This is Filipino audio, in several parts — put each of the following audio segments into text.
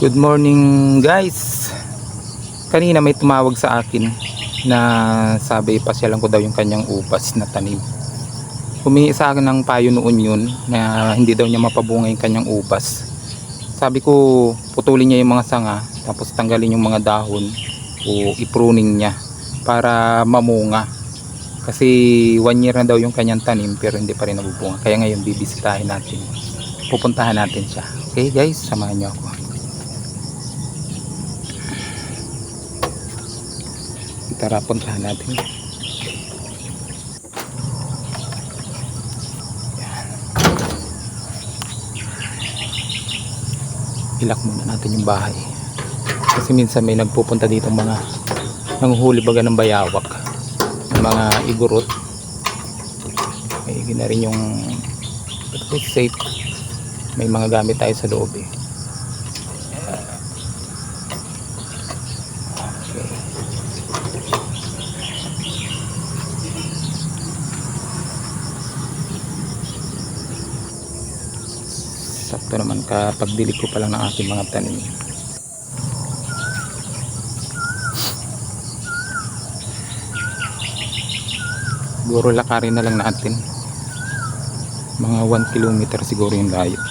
Good morning guys. Kanina may tumawag sa akin na sabi pasyalan ko daw yung kanyang upas na tanim. Humingi sa akin ng payo noon yun na hindi daw niya mapabunga yung kanyang upas. Sabi ko putulin niya yung mga sanga tapos tanggalin yung mga dahon o ipruning niya para mamunga. Kasi one year na daw yung kanyang tanim pero hindi pa rin nabubunga. Kaya ngayon bibisitahin natin. Pupuntahan natin siya. Okay guys? Samahan niyo ako tara puntahan natin. Yan. ilak muna natin yung bahay. Kasi minsan may nagpupunta dito mga nanguhuli baga ng bayawak. Mga igurot. May na rin yung safe may mga gamit tayo sa loob eh okay. Sakto naman kapag dilig ko pa lang ng aking mga tanim. Siguro lakarin na lang natin. Mga 1 kilometer siguro yung layo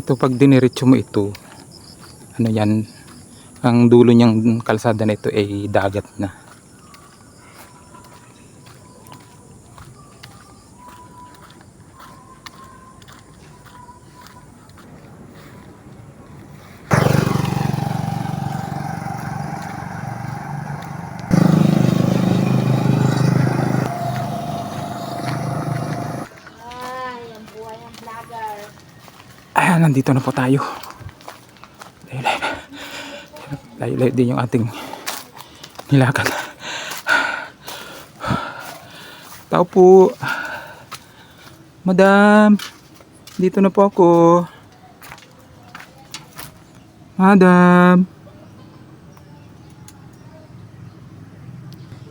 ito pag diniretso mo ito ano yan ang dulo niyang kalsada na ito ay dagat na nandito na po tayo. Layo-layo. Layo-layo din yung ating nilakad. Tao po. Madam. Dito na po ako. Madam.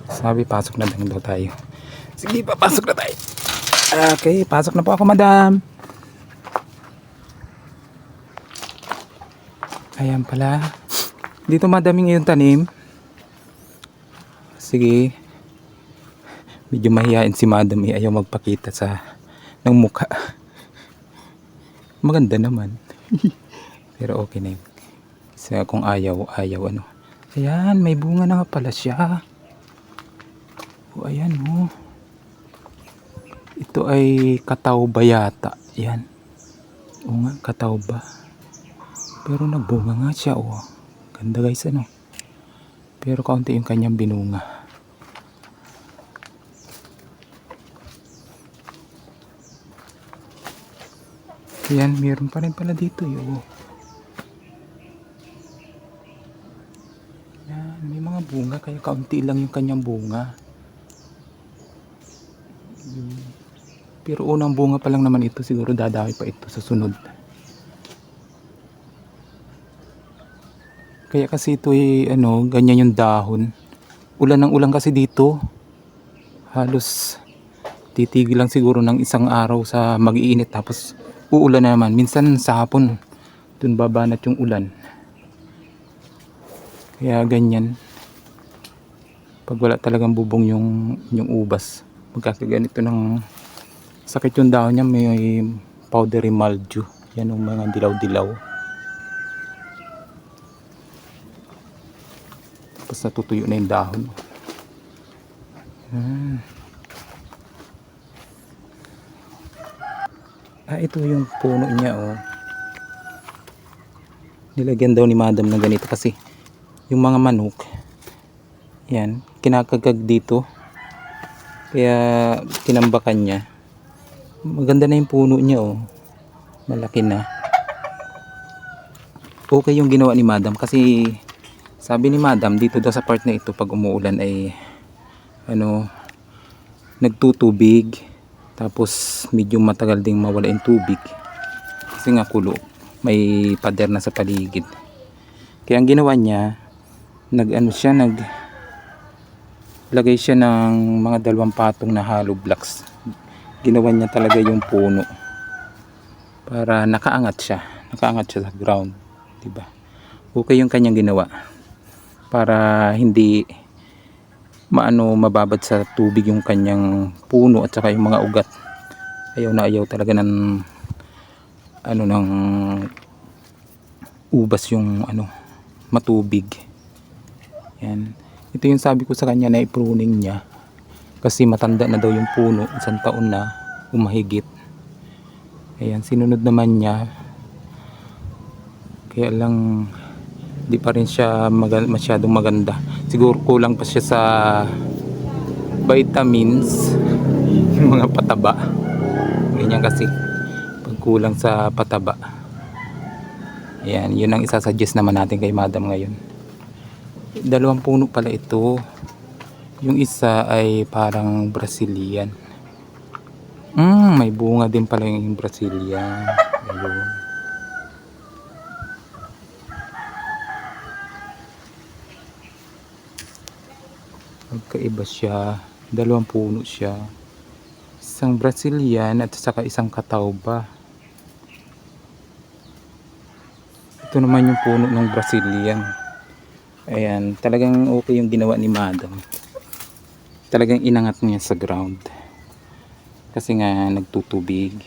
Sabi, pasok na lang daw tayo. Sige, papasok na tayo. Okay, pasok na po ako, madam. Ayan pala. Dito madaming iyong tanim. Sige. Medyo mahihain si madam eh. Ayaw magpakita sa ng mukha. Maganda naman. Pero okay na yun. Kasi kung ayaw, ayaw ano. Ayan, may bunga na nga pala siya. O, ayan oh. Ito ay katawba yata. Yan. O nga, katawba. Pero nagbunga nga siya, oh. Ganda guys, ano. Pero kaunti yung kanyang binunga. Yan, meron pa rin pala dito, yo. Yan, may mga bunga, kaya kaunti lang yung kanyang bunga. Hmm. Pero unang bunga pa lang naman ito, siguro dadawi pa ito sa sunod. Kaya kasi ito ay ano, ganyan yung dahon. Ulan ng ulan kasi dito. Halos titigil lang siguro ng isang araw sa mag-iinit tapos uulan na naman. Minsan sa hapon dun babanat yung ulan. Kaya ganyan. Pag wala talagang bubong yung yung ubas, magkakaganito ng sakit yung dahon niya may powdery mildew. Yan yung mga dilaw-dilaw. Tapos natutuyo na yung dahon. Hmm. Ah, ito yung puno niya, oh. Nilagyan daw ni madam na ganito kasi yung mga manok, yan, kinakagag dito. Kaya tinambakan niya. Maganda na yung puno niya, oh. Malaki na. Okay yung ginawa ni madam kasi Sabi ni madam, dito daw sa part na ito pag umuulan ay ano nagtutubig. Tapos medyo matagal ding mawala yung tubig. Kasi nga kulo may pader na sa paligid. Kaya ang ginawa niya nag ano siya nag lagay siya ng mga dalawang patong na hollow blocks. Ginawa niya talaga yung puno. Para nakaangat siya. Nakaangat siya sa ground diba okay yung kanyang ginawa para hindi maano mababad sa tubig yung kanyang puno at saka yung mga ugat. Ayaw na ayaw talaga ng ano ng ubas yung ano matubig. Yan. Ito yung sabi ko sa kanya na i-pruning niya kasi matanda na daw yung puno isang taon na umahigit ayan sinunod naman niya. Kaya lang di pa rin siya maga- masyadong maganda. Siguro kulang pa siya sa vitamins yung mga pataba. Ganyan kasi pag kulang sa pataba. Ayan yun ang isasuggest naman natin kay madam ngayon. Dalawang puno pala ito. Yung isa ay parang Brazilian. Mm, may bunga din pala yung Brazilian. Ayun magkaiba siya. Dalawang puno siya. Isang Brazilian at saka isang katawba ito naman yung puno ng Brazilian. Ayan talagang okay yung ginawa ni madam. Talagang inangat niya sa ground. Kasi nga nagtutubig.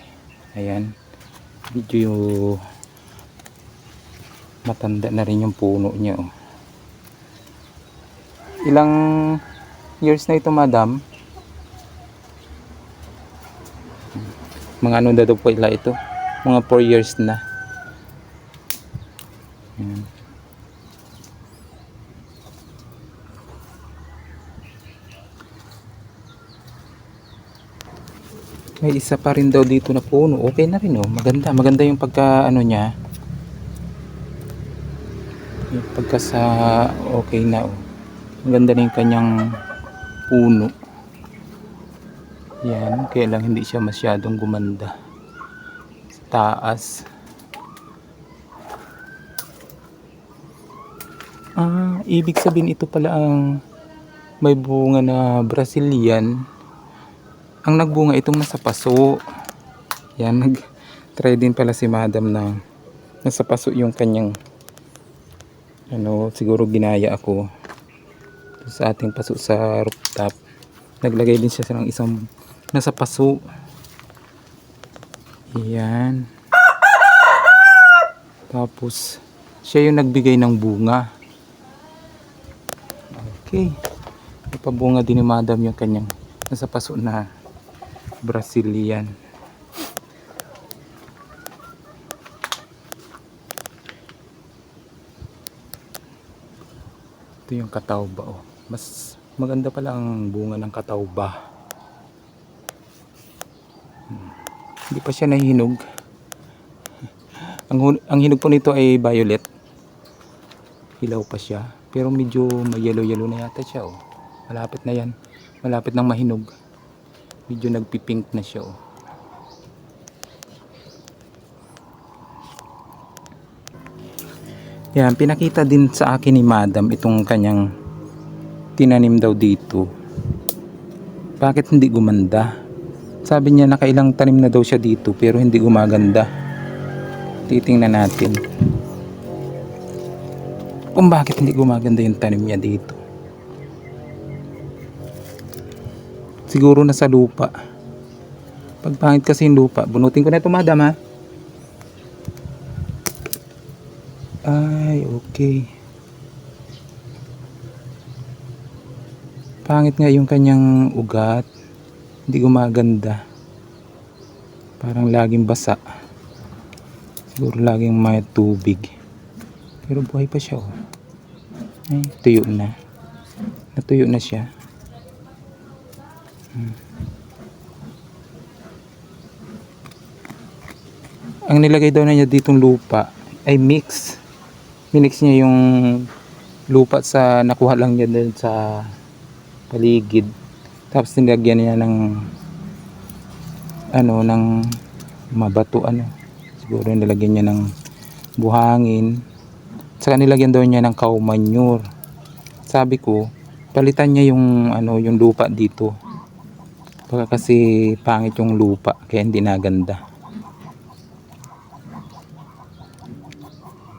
Ayan. Medyo matanda na rin yung puno niya oh. ilang years na ito madam. Mga ano na daw po ila ito? Mga 4 years na. May isa pa rin daw dito na puno. Okay na rin oh. Maganda maganda yung pagka ano niya. Yung pagka sa okay na oh. Maganda na yung kanyang puno. Yan kaya lang hindi siya masyadong gumanda. Sa taas. Ah ibig sabihin ito pala ang may bunga na Brazilian. Ang nagbunga itong nasa paso. Yan nag try din pala si madam na nasa paso yung kanyang ano siguro ginaya ako sa ating paso sa rooftop. Naglagay din siya ng isang nasa paso. Yan tapos siya yung nagbigay ng bunga. Okay. Napabunga din ni madam yung kanyang nasa paso na Brazilian. Ito yung katawba oh. Mas maganda pala ang bunga ng katawba Hmm. hindi pa siya nahinog ang, ang hinog po nito ay violet hilaw pa siya pero medyo may yellow yellow na yata siya oh. malapit na yan malapit nang mahinog medyo nagpipink na siya oh. Yan, pinakita din sa akin ni Madam itong kanyang tinanim daw dito. Bakit hindi gumanda? Sabi niya nakailang tanim na daw siya dito pero hindi gumaganda. Titingnan natin. Kung bakit hindi gumaganda yung tanim niya dito. Siguro na sa lupa. Pag pangit kasi yung lupa, bunutin ko na ito madam ha. Ay, okay. Pangit nga yung kanyang ugat. Hindi gumaganda. Parang laging basa. Siguro laging may tubig. Pero buhay pa siya oh. Ay, tuyo na. Natuyo na siya. Hmm. Ang nilagay daw na niya ditong lupa ay mix minix niya yung lupa sa nakuha lang niya din sa paligid. Tapos nilagyan niya ng ano ng mabato ano. Siguro nilagyan niya ng buhangin. Saka nilagyan daw niya ng cow manure. Sabi ko, palitan niya yung ano yung lupa dito. Baka kasi pangit yung lupa kaya hindi naganda.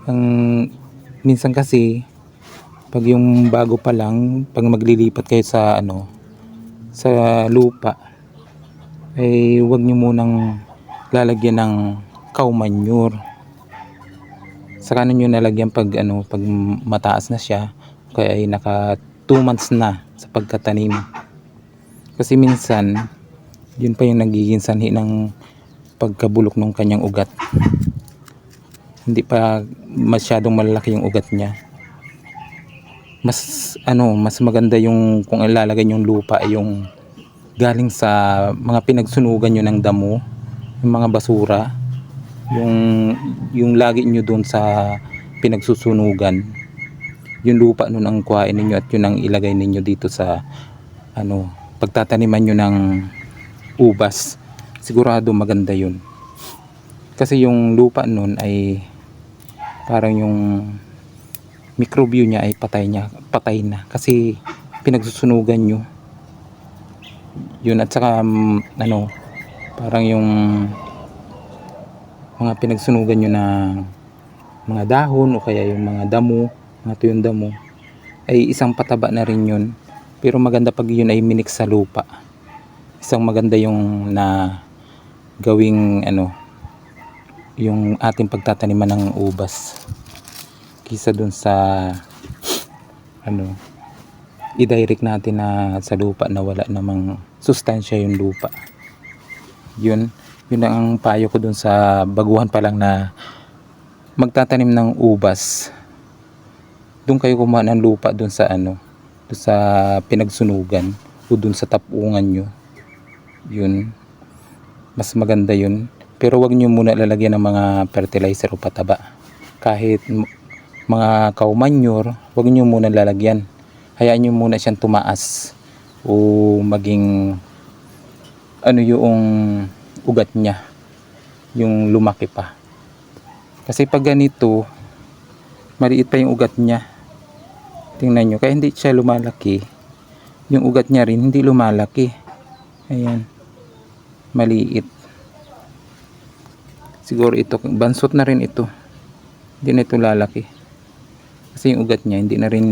Ang minsan kasi pag yung bago pa lang, pag maglilipat kayo sa ano sa lupa ay huwag nyo munang lalagyan ng cow manure. Saka nyo nalagyan pag ano pag mataas na siya kaya ay naka 2 months na sa pagkatanim. Kasi minsan yun pa yung nagiging sanhi ng pagkabulok ng kanyang ugat. Hindi pa masyadong malaki yung ugat niya. Mas ano, mas maganda yung kung ilalagay yung lupa ay yung galing sa mga pinagsunugan nyo ng damo, yung mga basura, yung yung lagi nyo doon sa pinagsusunugan. Yung lupa nun ang kuhain ninyo at yun ang ilagay ninyo dito sa ano, pagtataniman nyo ng ubas. Sigurado maganda yun. Kasi yung lupa nun ay parang yung microbio niya ay patay niya, patay na kasi pinagsusunugan nyo. Yun at saka mm, ano, parang yung mga pinagsunugan nyo ng mga dahon o kaya yung mga damo, mga tuyong damo ay isang pataba na rin yun. Pero maganda pag yun ay minix sa lupa. Isang maganda yung na gawing ano yung ating pagtataniman ng ubas kisa dun sa ano i-direct natin na sa lupa na wala namang sustansya yung lupa. Yun. Yun ang payo ko dun sa baguhan pa lang na magtatanim ng ubas. Dun kayo kumuha ng lupa dun sa ano dun sa pinagsunugan o dun sa tapungan nyo. Yun. Mas maganda yun. Pero wag nyo muna lalagyan ng mga fertilizer o pataba. Kahit mga cow manure wag nyo muna lalagyan. Hayaan nyo muna siyang tumaas o maging ano yung ugat niya yung lumaki pa. Kasi pag ganito maliit pa yung ugat niya. Tingnan nyo kaya hindi siya lumalaki. Yung ugat niya rin hindi lumalaki. Ayan. Maliit. Siguro ito bansot na rin ito. Hindi na ito lalaki kasi yung ugat niya hindi na rin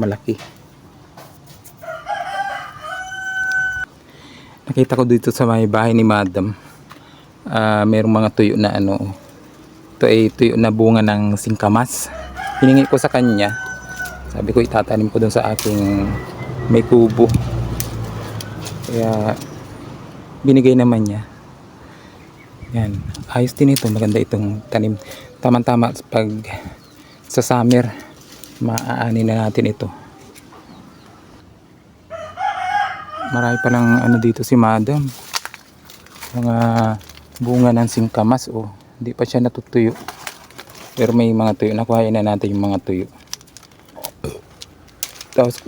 malaki. Nakita ko dito sa may bahay ni madam ah merong mga tuyo na ano ito ay tuyo na bunga ng singkamas. Hiningi ko sa kanya. Sabi ko itatanim ko dun sa aking may kubo. Kaya binigay naman niya. Yan. Ayos din ito. Maganda itong tanim. Tamang tama pag sa summer maaani na natin ito. Marami palang ano dito si madam. Mga bunga ng singkamas oh. Hindi pa siya natutuyo. Pero may mga tuyo. Nakuhain na natin yung mga tuyo. Tapos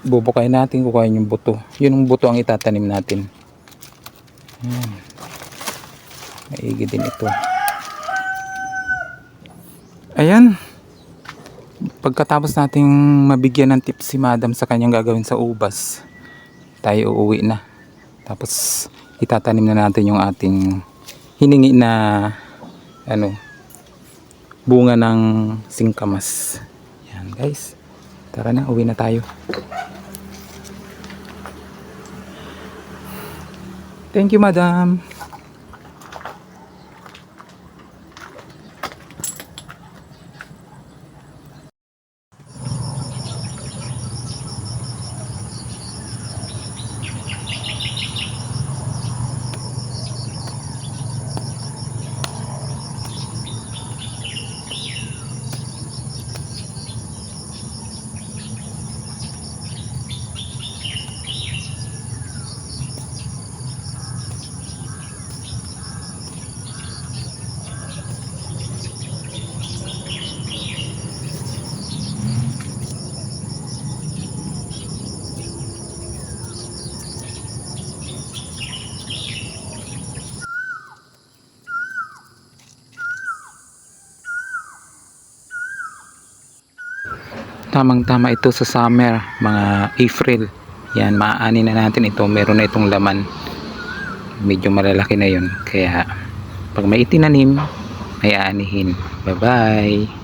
bubukayin natin kukuhain yung buto. Yun yung buto ang itatanim natin. Ayan. maigi din ito. Ayan pagkatapos nating mabigyan ng tips si madam sa kanyang gagawin sa ubas tayo uuwi na. Tapos itatanim na natin yung ating hiningi na ano bunga ng singkamas. Yan guys. Tara na uwi na tayo. Thank you madam tamang tama ito sa summer mga April. Yan maaani na natin ito. Meron na itong laman. Medyo malalaki na yun. Kaya pag may itinanim may aanihin. Bye bye